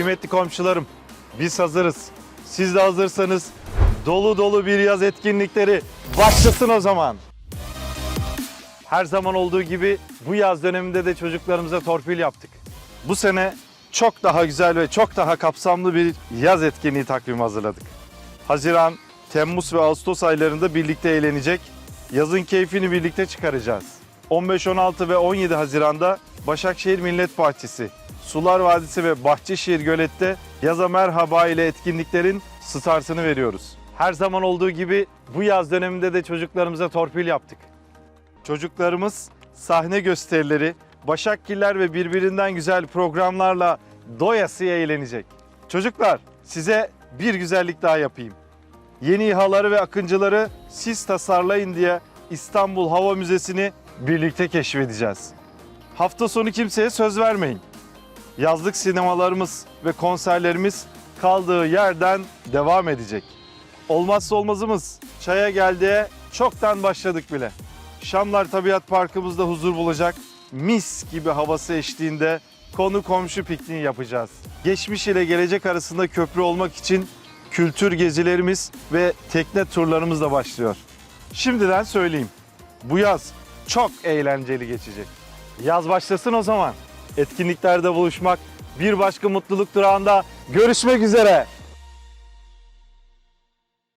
Kıymetli komşularım, biz hazırız. Siz de hazırsanız dolu dolu bir yaz etkinlikleri başlasın o zaman. Her zaman olduğu gibi bu yaz döneminde de çocuklarımıza torpil yaptık. Bu sene çok daha güzel ve çok daha kapsamlı bir yaz etkinliği takvimi hazırladık. Haziran, Temmuz ve Ağustos aylarında birlikte eğlenecek, yazın keyfini birlikte çıkaracağız. 15, 16 ve 17 Haziran'da Başakşehir Millet Bahçesi, Sular Vadisi ve Bahçeşehir Gölet'te Yaza Merhaba ile etkinliklerin startını veriyoruz. Her zaman olduğu gibi bu yaz döneminde de çocuklarımıza torpil yaptık. Çocuklarımız sahne gösterileri, Başakgiller ve birbirinden güzel programlarla doyasıya eğlenecek. Çocuklar size bir güzellik daha yapayım. Yeni İHA'ları ve Akıncıları siz tasarlayın diye İstanbul Hava Müzesi'ni birlikte keşfedeceğiz. Hafta sonu kimseye söz vermeyin. Yazlık sinemalarımız ve konserlerimiz kaldığı yerden devam edecek. Olmazsa olmazımız çaya geldiğe çoktan başladık bile. Şamlar Tabiat Parkımızda huzur bulacak. Mis gibi havası eşliğinde konu komşu pikniği yapacağız. Geçmiş ile gelecek arasında köprü olmak için kültür gezilerimiz ve tekne turlarımız da başlıyor. Şimdiden söyleyeyim. Bu yaz çok eğlenceli geçecek. Yaz başlasın o zaman. Etkinliklerde buluşmak, bir başka mutluluk durağında görüşmek üzere.